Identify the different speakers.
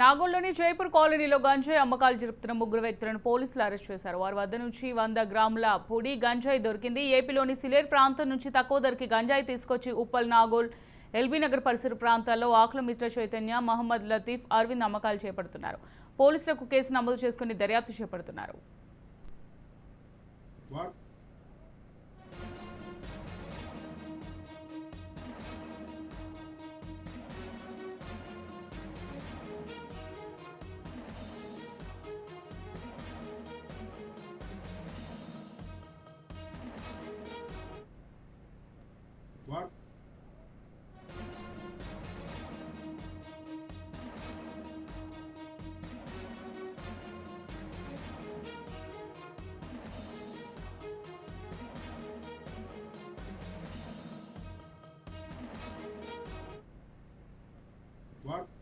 Speaker 1: నాగోల్లోని జైపూర్ కాలనీలో గంజాయి అమ్మకాలు జరుపుతున్న ముగ్గురు వ్యక్తులను పోలీసులు అరెస్ట్ చేశారు. వారి వద్ద నుంచి వంద గ్రాముల పొడి గంజాయి దొరికింది. ఏపీలోని సిలేర్ ప్రాంతం నుంచి తక్కువ ధరకి గంజాయి తీసుకొచ్చి ఉప్పల్ నాగోల్ ఎల్బీ నగర్ పరిసర ప్రాంతాల్లో ఆకుల మిత్ర చైతన్య మహమ్మద్ లతీఫ్ అరవింద్ అమ్మకాలు చేపడుతున్నారు. పోలీసులకు కేసు నమోదు చేసుకుని దర్యాప్తు చేపడుతున్నారు.
Speaker 2: What? var. Var.